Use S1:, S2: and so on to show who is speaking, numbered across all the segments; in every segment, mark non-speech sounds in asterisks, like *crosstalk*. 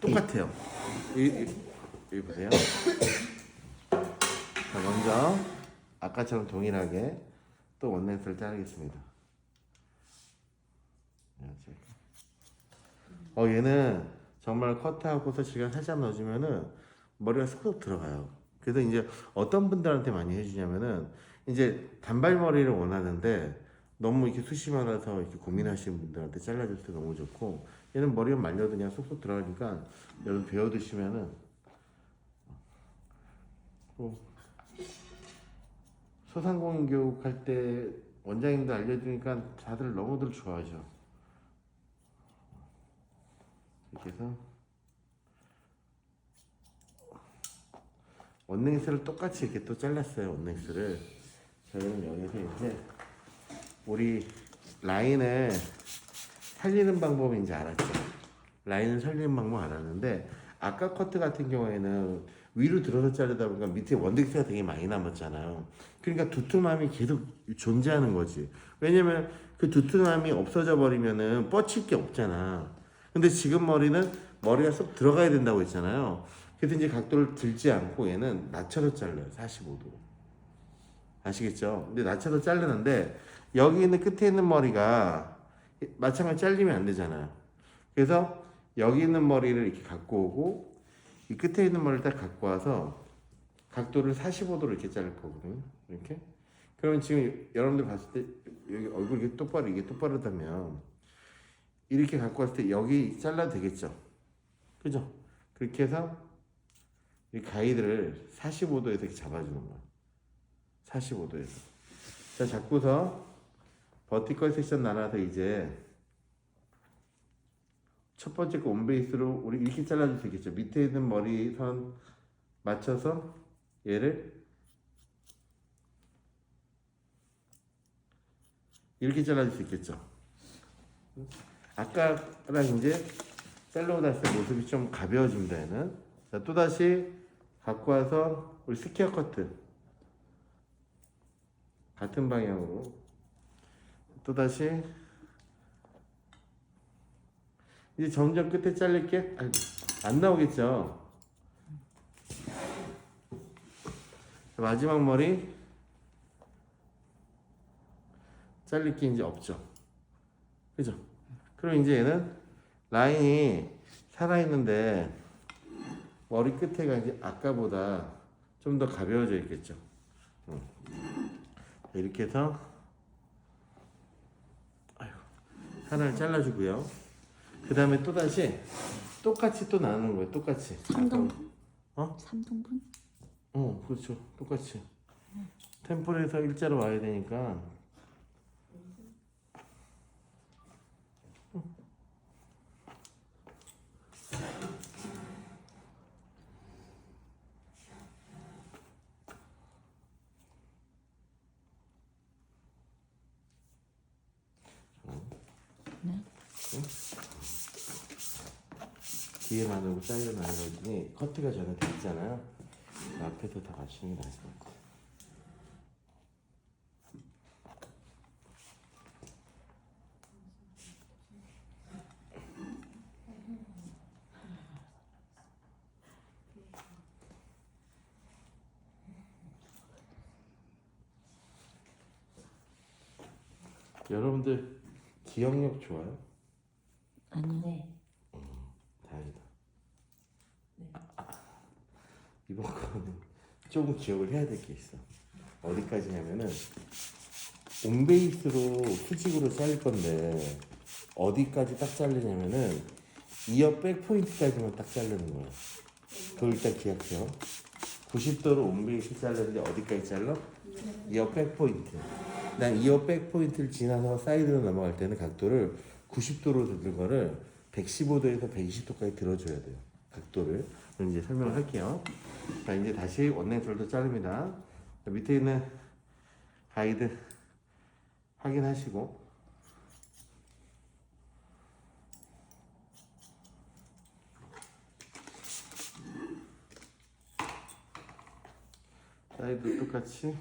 S1: 똑같아요. 이, 이, 여기 보세요. 자, 먼저 아까처럼 동일하게 또 원넷을 자르겠습니다. 어 얘는 정말 커트하고서 시간 살짝 넣어주면은 머리가 쏙쏙 들어가요. 그래서 이제 어떤 분들한테 많이 해주냐면은 이제 단발머리를 원하는데 너무 이렇게 많아서 이렇게 고민하시는 분들한테 잘라줄 때 너무 좋고 얘는 머리가 말려도 그냥 쏙쏙 들어가니까 여러분 배워 드시면은 또 소상공인 교육할 때 원장님도 알려주니까 다들 너무들 좋아하죠. 이렇게 해서 원넥스를 똑같이 이렇게 또 잘랐어요 원넥스를 저희는 여기서 이제 우리 라인을 살리는 방법을 이제 알았죠 라인을 살리는 방법 알았는데 아까 커트 같은 경우에는 위로 들어서 자르다 보니까 밑에 원덱스가 되게 많이 남았잖아요 그러니까 두툼함이 계속 존재하는 거지 왜냐면 그 두툼함이 없어져 버리면은 뻗칠 게 없잖아 근데 지금 머리는 머리가 쏙 들어가야 된다고 했잖아요. 그래서 이제 각도를 들지 않고 얘는 낮춰서 잘라요. 45도. 아시겠죠? 근데 낮춰서 자르는데 여기 있는 끝에 있는 머리가 마찬가지 잘리면 안 되잖아요. 그래서 여기 있는 머리를 이렇게 갖고 오고 이 끝에 있는 머리를 딱 갖고 와서 각도를 45도로 이렇게 자를 거거든요. 이렇게. 그러면 지금 여러분들 봤을 때 여기 얼굴 이게 똑바로 이게 똑바르다면 이렇게 갖고 왔을 때 여기 잘라도 되겠죠? 그죠? 그렇게 해서 이 가이드를 45도에서 이렇게 잡아주는 거야. 45도에서. 자, 잡고서 버티컬 섹션 나눠서 이제 첫 번째 거 온베이스로 우리 이렇게 잘라줄 수 있겠죠? 밑에 있는 머리선 맞춰서 얘를 이렇게 잘라줄 수 있겠죠? 아까랑 이제 셀로우 났을 때 모습이 좀 가벼워집니다 얘는 자 또다시 갖고 와서 우리 스퀘어 커트 같은 방향으로 또다시 이제 점점 끝에 잘릴게 아이고, 안 나오겠죠 자, 마지막 머리 잘릴 게 이제 없죠 그죠? 그럼 이제 얘는 라인이 살아있는데 머리 끝에가 이제 아까보다 좀 더 가벼워져 있겠죠. 응. 이렇게 해서 아이고, 하나를 잘라주고요. 그 다음에 또 다시 똑같이 또 나누는 거예요. 똑같이.
S2: 3등분?
S1: 어?
S2: 3등분?
S1: 어, 그렇죠. 똑같이. 템플에서 일자로 와야 되니까
S2: 네.
S1: 사이드 나누더니 커트가 저는 돼 있잖아요. 앞에서 다 맞추는 게 나을 것 같아요. 여러분들 기억력 좋아요?
S2: 아니요.
S3: 네.
S1: 다행이다. 아, 이번 거는 *laughs* 조금 기억을 해야 될 게 있어. 어디까지냐면은 온베이스로 수직으로 자를 건데 어디까지 딱 자르냐면은 이어 백 포인트까지만 딱 자르는 거야. 그거 일단 기억해요. 90도로 온베이스 자르는데 어디까지 잘라? 이어 백 포인트. 난 이어 백 포인트를 지나서 사이드로 넘어갈 때는 각도를 90도로 들는 거를 115도에서 120도까지 들어줘야 돼요. 각도를. 이제 설명을 할게요. 자, 이제 다시 원넥솔도 자릅니다. 자, 밑에 있는 가이드 확인하시고. 사이드 똑같이.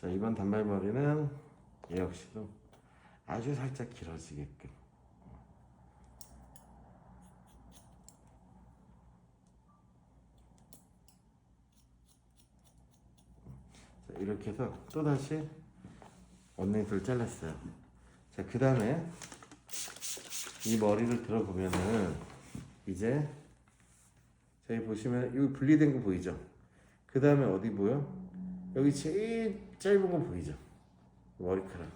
S1: 자, 이번 단발머리는 얘 역시도 아주 살짝 길어지게끔. 이렇게 해서 또다시 원랭스를 잘랐어요. 자, 그 다음에 이 머리를 들어보면은 이제 저기 보시면 여기 분리된 거 보이죠? 그 다음에 어디 보여? 여기 제일 짧은 거 보이죠? 머리카락.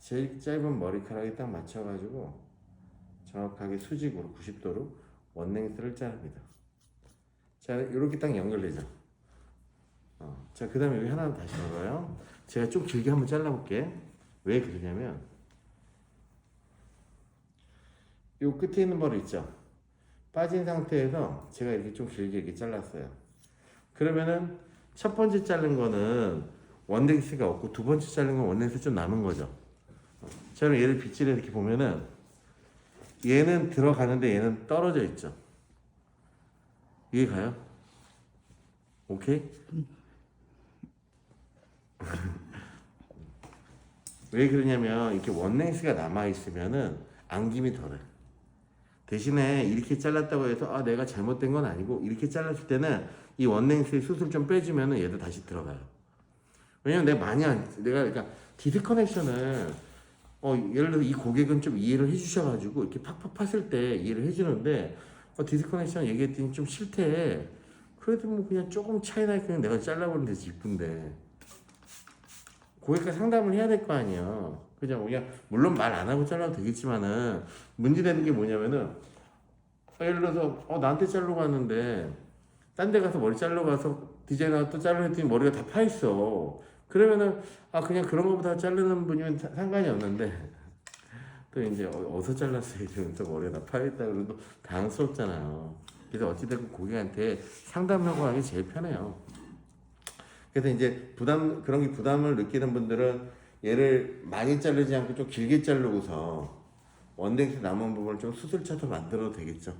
S1: 제일 짧은 머리카락에 딱 맞춰가지고 정확하게 수직으로 90도로 원랭스를 자릅니다. 자, 이렇게 딱 연결되죠? 어, 자, 그 다음에 여기 하나 다시 봐봐요. 제가 좀 길게 한번 잘라볼게. 왜 그러냐면, 요 끝에 있는 머리 있죠? 빠진 상태에서 제가 이렇게 좀 길게 이렇게 잘랐어요. 그러면은 첫 번째 자른 거는 원데기스가 없고 두 번째 자른 건 원데기스 좀 남은 거죠. 어, 저는 얘를 빗질해 이렇게 보면은 얘는 들어가는데 얘는 떨어져 있죠. 이해 가요? 오케이? *laughs* 왜 그러냐면 이렇게 원랭스가 남아 있으면은 안김이 덜해. 대신에 이렇게 잘랐다고 해서 아 내가 잘못된 건 아니고 이렇게 잘랐을 때는 이 원랭스의 숱을 좀 빼주면은 얘도 다시 들어가요. 왜냐면 내가 많이 안 내가 그러니까 디스 커넥션을 어 예를 들어 이 고객은 좀 이해를 해주셔가지고 이렇게 팍팍 팠을 때 이해를 해주는데 어 디스 커넥션 얘기했더니 좀 싫대. 그래도 뭐 그냥 조금 차이 나니까 그냥 내가 잘라버리면 되지 이쁜데. 고객과 상담을 해야 될 거 아니야. 그냥 그냥 물론 말 안 하고 잘라도 되겠지만은 문제되는 게 뭐냐면은 어, 예를 들어서 어 나한테 자르러 갔는데 딴 데 가서 머리 자르러 가서 디자이너가 또 자르려 했더니 머리가 다 파 있어. 그러면은 아 그냥 그런 거보다 자르는 분이면 사- 상관이 없는데 *laughs* 또 이제 어- 어디서 잘랐어요 이러면서 머리가 다파 있다 그러면 또 당황스럽잖아요. 그래서 어찌됐건 고객한테 상담하고 하는 게 제일 편해요. 그래서 이제 부담 그런 게 부담을 느끼는 분들은 얘를 많이 자르지 않고 좀 길게 자르고서 원댕스 남은 부분을 좀 수술 쳐서 만들어도 되겠죠.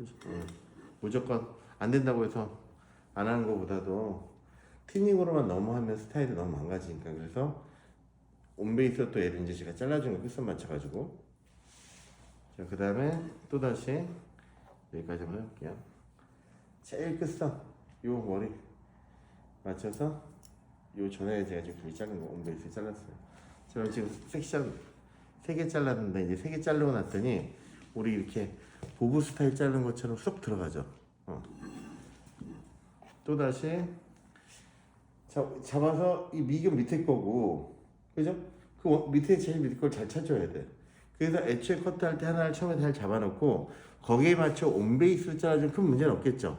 S1: 응. 무조건 안 된다고 해서 안 하는 것보다도 티닝으로만 너무 하면 스타일이 너무 망가지니까 그래서 온베이스 또 얘를 이제 제가 잘라준 거 끝선 맞춰가지고 자그 다음에 또 다시 여기까지 한번 해볼게요. 제일 끝선 요 머리 맞춰서 요 전에 제가 지금 둘이 자른 거 온베이스 잘랐어요. 저는 지금 섹션 세개 잘랐는데 이제 세 개 자르고 났더니 우리 이렇게 보부 스타일 자른 것처럼 쏙 들어가죠. 어. 또 다시 잡아서 이 미경 밑에 거고 그죠? 그 원- 밑에 제일 밑에 걸 잘 찾아야 돼. 그래서 애초에 커트할 때 하나를 처음에 잘 잡아놓고 거기에 맞춰 온 베이스를 잘라주면 큰 문제는 없겠죠.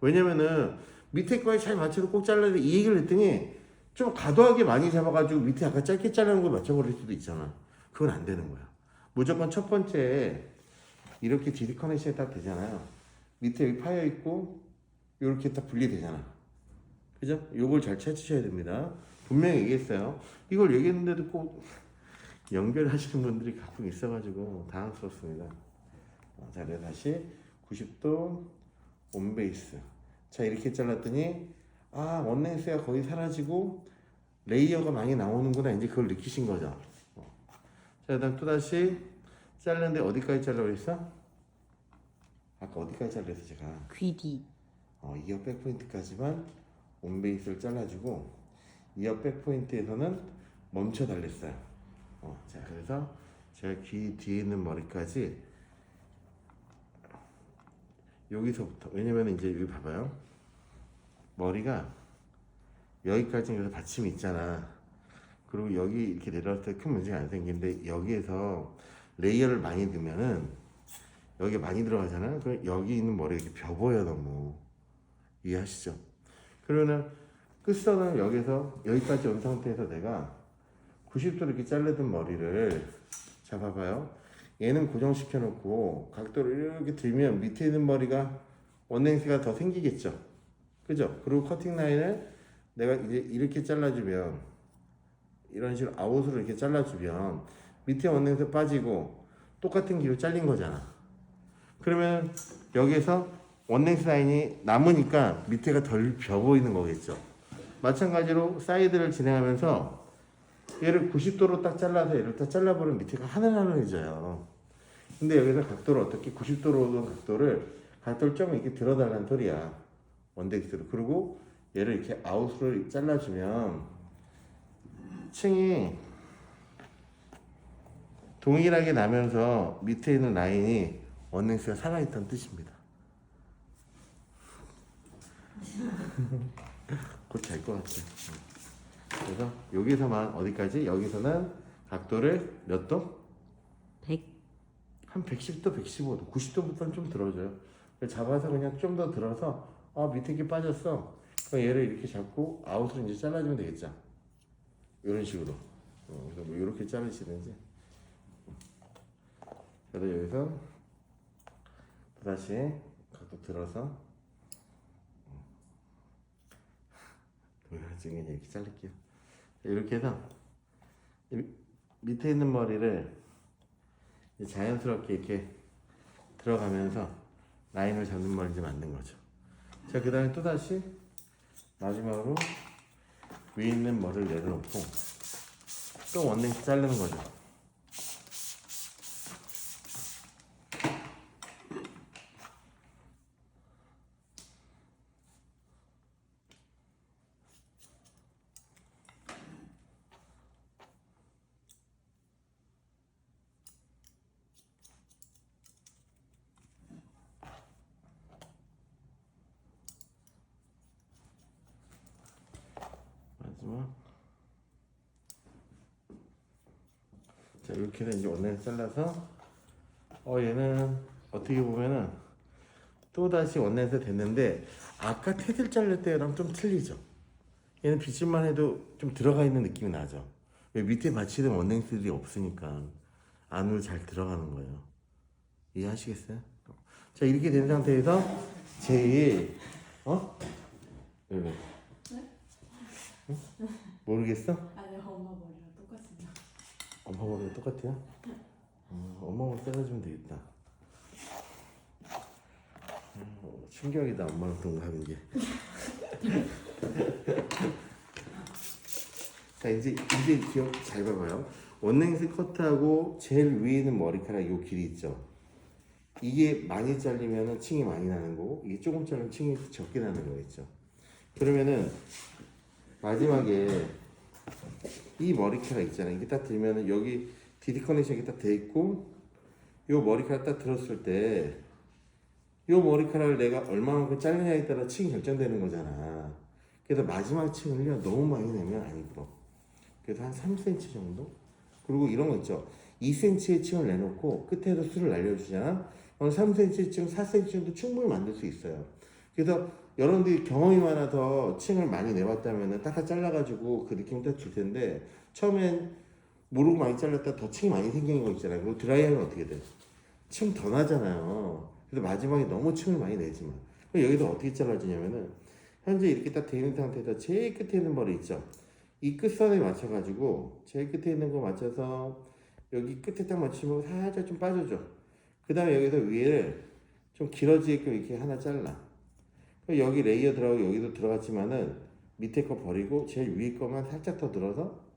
S1: 왜냐면은 밑에 거에 잘 맞춰서 꼭 잘라야 돼. 이 얘기를 했더니 좀 과도하게 많이 잡아가지고 밑에 아까 짧게 자르는 걸 맞춰버릴 수도 있잖아. 그건 안 되는 거야. 무조건 첫 번째 이렇게 디디 커넥션이 딱 되잖아요. 밑에 여기 파여 있고 이렇게 딱 분리되잖아. 그죠? 요걸 잘 찾으셔야 됩니다. 분명히 얘기했어요. 이걸 얘기했는데도 꼭 연결하시는 분들이 가끔 있어가지고 당황스럽습니다. 어, 자, 내가 다시 90도 온 베이스. 자, 이렇게 잘랐더니 아, 원랭스가 거의 사라지고 레이어가 많이 나오는구나. 이제 그걸 느끼신 거죠. 어. 자, 그다음 또 다시 잘랐는데 어디까지 잘라 그랬어? 아까 어디까지 잘랐어 제가?
S2: 귀 뒤
S1: 어, 이어 백포인트까지만 온베이스를 잘라주고 이어 백포인트에서는 멈춰 달랬어요. 어, 자 그래서 제가 귀 뒤에 있는 머리까지 여기서부터 왜냐면 이제 여기 봐봐요. 머리가 여기까지 그래서 받침이 있잖아. 그리고 여기 이렇게 내려왔을 때 큰 문제가 안 생기는데 여기에서 레이어를 많이 넣으면은 여기 많이 들어가잖아. 그 여기 있는 머리 이렇게 벼 보여 너무 이해하시죠? 그러면은 끝선을 여기서 여기까지 온 상태에서 내가 90도 이렇게 자르던 머리를 잡아봐요. 얘는 고정시켜 놓고 각도를 이렇게 들면 밑에 있는 머리가 원행스가 더 생기겠죠. 그죠? 그리고 커팅 라인을 내가 이제 이렇게 잘라주면 이런 식으로 아웃으로 이렇게 잘라주면 밑에 원행스 빠지고 똑같은 길로 잘린 거잖아. 그러면 여기에서 원랭스 라인이 남으니까 밑에가 덜 벼 보이는 거겠죠. 마찬가지로 사이드를 진행하면서 얘를 90도로 딱 잘라서 얘를 딱 잘라버리면 밑에가 하늘하늘해져요. 근데 여기서 각도를 어떻게 90도로 오는 각도를 각도를 좀 이렇게 들어달라는 소리야. 원데기스로. 그리고 얘를 이렇게 아웃으로 잘라주면 층이 동일하게 나면서 밑에 있는 라인이 원넥스가 살아있다는 뜻입니다. *laughs* 곧될것 같아요. 그래서 여기서만 어디까지? 여기서는 각도를 몇 도?
S2: 100
S1: 한 110도, 115도, 90도부터는 좀 들어줘요. 잡아서 그냥 좀 더 들어서 아 밑에 게 빠졌어. 그럼 얘를 이렇게 잡고 아웃으로 이제 잘라주면 되겠죠. 이런 식으로. 어, 그래서 뭐 이렇게 자르시든지. 그래서 여기서 다시 각도 들어서 *laughs* 동영상에 이렇게 자를게요. 이렇게 해서 이 밑에 있는 머리를 자연스럽게 이렇게 들어가면서 라인을 잡는 머리 이제 만든 거죠. 자, 그 다음에 또 다시 마지막으로 위에 있는 머리를 내려놓고 또 원랭스 자르는 거죠. 마지막 자 이렇게 해서 이제 원랭스 잘라서 어 얘는 어떻게 보면은 또 다시 원랭스 됐는데 아까 테들 자를 때랑 좀 틀리죠 얘는 비집만 해도 좀 들어가 있는 느낌이 나죠 왜 밑에 받치는 원랭스들이 없으니까 안으로 잘 들어가는 거예요 이해하시겠어요? 자 이렇게 된 상태에서 제일 어? 왜 왜? 모르겠어?
S3: 아니 엄마 머리랑 똑같습니다.
S1: 엄마 머리가 똑같아요? 어, 엄마 머리 잘라주면 되겠다. 어, 충격이다 엄마랑 동갑인 게. *laughs* 자 이제 이제 기억 잘 봐봐요. 원랭스 커트하고 제일 위에 있는 머리카락 요 길이 있죠. 이게 많이 잘리면은 층이 많이 나는 거고 이게 조금 자르면 층이 적게 나는 거겠죠. 그러면은 마지막에 이 머리카락 있잖아요. 이게 딱 들면은 여기 디디 커넥션이 딱 돼 있고 요 머리카락 딱 들었을 때 요 머리카락을 내가 얼마만큼 자르냐에 따라 층이 결정되는 거잖아. 그래서 마지막 층을요 너무 많이 내면 안 이뻐. 그래서 한 3cm 정도? 그리고 이런 거 있죠. 2cm의 층을 내놓고 끝에서 수를 날려주잖아. 그럼 3cm 층, 4cm 정도 충분히 만들 수 있어요. 그래서 여러분들이 경험이 많아서 층을 많이 내봤다면 딱딱 잘라가지고 그 느낌 딱줄 텐데 처음엔 모르고 많이 잘랐다 더 층이 많이 생기는 거 있잖아요. 그리고 드라이하면 어떻게 돼? 층더 나잖아요. 그래서 마지막에 너무 층을 많이 내지 마. 그럼 여기서 어떻게 잘라주냐면은 현재 이렇게 딱 되는 상태에서 제일 끝에 있는 머리 있죠. 이 끝선에 맞춰가지고 제일 끝에 있는 거 맞춰서 여기 끝에 딱 맞추면 살짝 좀 빠져줘. 그 다음에 여기서 위를 좀 길어지게끔 이렇게 하나 잘라. 여기 레이어 들어가고 여기도 들어갔지만은 밑에 거 버리고 제일 위에 거만 살짝 더 들어서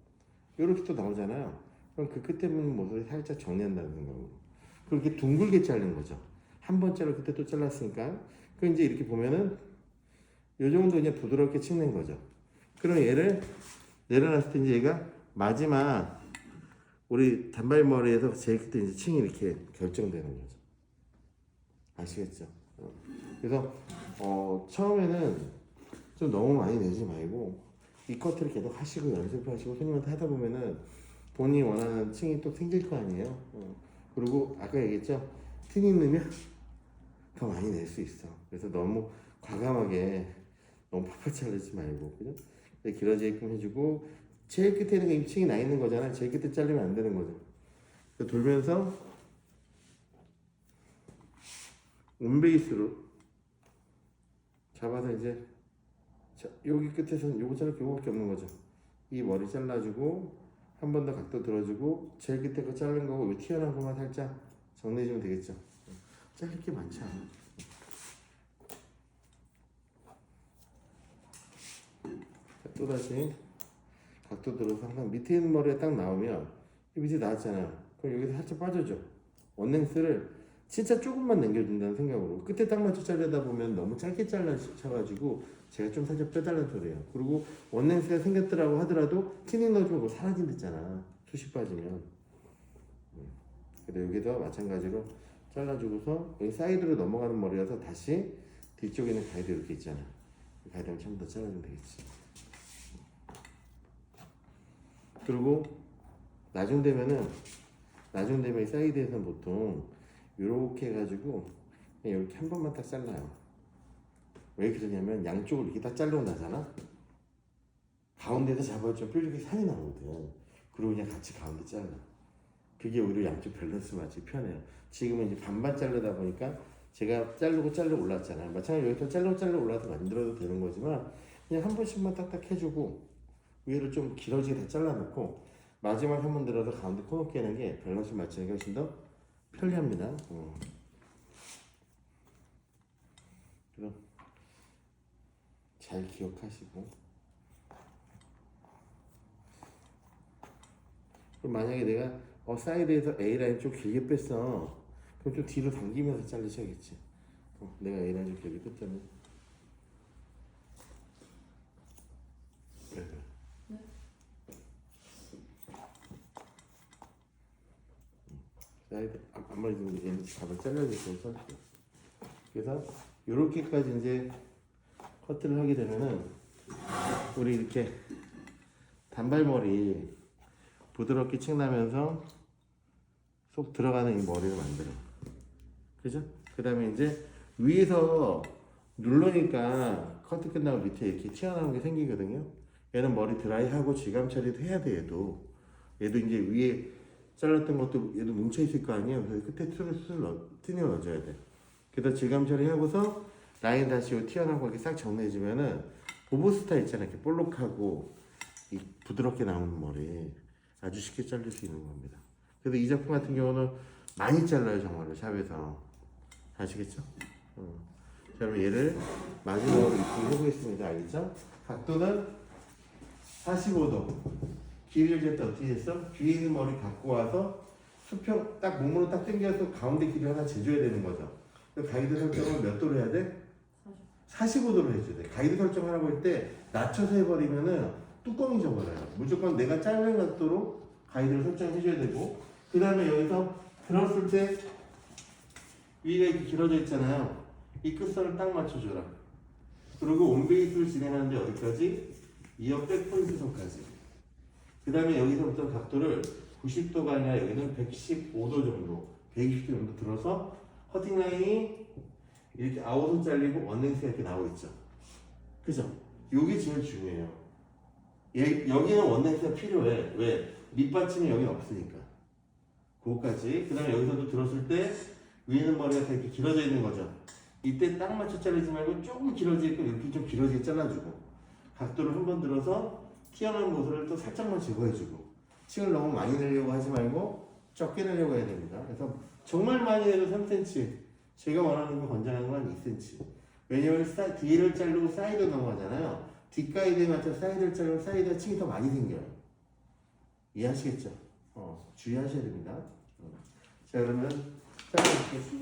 S1: 이렇게 또 나오잖아요. 그럼 그 끝에 있는 모습을 살짝 정리한다는 생각으로. 그렇게 둥글게 자르는 거죠. 한번 잘라 그때 또 잘랐으니까. 그 이제 이렇게 보면은 요 정도 이제 부드럽게 찍는 거죠. 그럼 얘를 내려놨을 때 이제 얘가 마지막 우리 단발머리에서 제일 끝에 이제 층이 이렇게 결정되는 거죠. 아시겠죠? 어. 그래서 어, 처음에는 좀 너무 많이 내지 말고 이 커트를 계속 하시고 연습하시고 손님한테 하다 보면은 본인이 원하는 층이 또 생길 거 아니에요. 어. 그리고 아까 얘기했죠. 튼이 넣으면 더 많이 낼 수 있어. 그래서 너무 과감하게 너무 팍팍 자르지 말고 그죠? 길어지게끔 해주고 제일 끝에 있는 게 임층이 나 있는 거잖아. 제일 끝에 자르면 안 되는 거죠. 돌면서 온베이스로 잡아서 이제 자, 여기 끝에서는 요거 자를 요거밖에 없는 거죠. 이 머리 잘라주고 한 번 더 각도 들어주고 제일 끝에 거 자른 거고 요 튀어나온 것만 살짝 정리해주면 되겠죠. 자를 게 많지 않아. 자, 또 다시 각도 들어서 항상 밑에 있는 머리가 딱 나오면 이 밑에 나왔잖아요. 그럼 여기서 살짝 빠져줘. 원랭스를 진짜 조금만 남겨준다는 생각으로 끝에 딱 맞춰 자르다 보면 너무 짧게 잘라셔가지고 제가 좀 살짝 빼달라는 소리예요. 그리고 원랭스가 생겼더라고 하더라도 티닝 넣어주면 그거 사라진댔잖아. 수십 빠지면. 음. 근데 여기도 마찬가지로 잘라주고서 여기 사이드로 넘어가는 머리라서 다시 뒤쪽에는 가이드 이렇게 있잖아. 이 가이드를 전부 다 잘라주면 되겠지. 그리고 나중 되면은 나중 되면 이 사이드에서는 보통 이렇게 해가지고 그냥 이렇게 한 번만 딱 잘라요. 왜 그러냐면 양쪽을 이렇게 딱 잘르고 나잖아. 가운데서 잡아주면 뾰족하게 산이 나거든. 그리고 그냥 같이 가운데 잘라. 그게 오히려 양쪽 밸런스 맞지 편해요. 지금은 이제 반반 자르다 보니까 제가 자르고 자르고 올랐잖아요. 마찬가지로 여기서 자르고 자르고 올라서 만들어도 되는 거지만 그냥 한 번씩만 딱딱 해주고 위를 좀 길어지게 다 잘라놓고 마지막 한 번 들어서 가운데 코너 깨는 게 밸런스 맞추는 게 훨씬 더 편리합니다. 어. 그럼 잘 기억하시고. 그럼 만약에 내가 어 사이드에서 A 라인 좀 길게 뺐어. 그럼 좀 뒤로 당기면서 자르셔야겠지. 어, 내가 A 라인 좀 길게 뺐잖아 앞머리 좀 얘는 잘라야 될거 설게 그래서 요렇게까지 이제 커트를 하게 되면은 우리 이렇게 단발머리 부드럽게 책 나면서 쏙 들어가는 이 머리를 만들어. 그죠? 그 다음에 이제 위에서 누르니까 커트 끝나고 밑에 이렇게 튀어나오는 게 생기거든요. 얘는 머리 드라이하고 질감 처리도 해야 돼, 얘도. 얘도 이제 위에 잘랐던 것도 얘도 뭉쳐있을 거 아니에요. 그래서 끝에 툴 넣, 튜닝을 넣어줘야 돼. 그래서 질감 처리하고서 라인 다시 요 튀어나오고 이렇게 싹 정리해주면은 보보 스타일 있잖아요. 이렇게 볼록하고 이 부드럽게 나오는 머리 아주 쉽게 자를 수 있는 겁니다. 그래서 이 작품 같은 경우는 많이 잘라요 정말로 샵에서 아시겠죠? 어. 자 그럼 얘를 마지막으로 이렇게 해보겠습니다. 알겠죠? 각도는 45도 길이를 쟀다 어떻게 했어? 뒤에 있는 머리 갖고 와서 수평 딱 몸으로 딱 당겨서 가운데 길이 하나 재줘야 되는 거죠. 그 가이드 설정을 몇 도로 해야 돼? 45도로 해줘야 돼. 가이드 설정하라고 할 때 낮춰서 해버리면은 뚜껑이 져버려요. 무조건 내가 짧은 각도로 가이드를 설정해줘야 되고 그 다음에 여기서 들었을 때 위가 이렇게 길어져 있잖아요. 이 끝선을 딱 맞춰줘라. 그리고 온베이스를 진행하는데 어디까지? 이어 백포인트 선까지. 그 다음에 여기서부터 각도를 90도가 아니라 여기는 115도 정도, 120도 정도 들어서 커팅 라인이 이렇게 아웃은 잘리고 언랭스가 이렇게 나오고 있죠. 그죠? 요게 제일 중요해요. 얘, 여기는 원넥스가 필요해. 왜? 밑받침이 여기 없으니까. 그거까지. 그 다음에 여기서도 들었을 때 위에는 머리가 다 이렇게 길어져 있는 거죠. 이때 딱 맞춰 자르지 말고 조금 길어지게끔 이렇게 좀 길어지게 잘라주고 각도를 한 번 들어서 튀어나온 곳을 또 살짝만 제거해주고 층을 너무 많이 내려고 하지 말고 적게 내려고 해야 됩니다. 그래서 정말 많이 내도 3cm 제가 원하는 건 권장하는 건 2cm 왜냐면 사, 뒤를 자르고 사이드 넘어가잖아요. 뒷가이드에 맞춰 사이드를 자르면 사이드가 층이 더 많이 생겨요. 이해하시겠죠? 어, 주의하셔야 됩니다. 어. 자 그러면 잘라볼게요.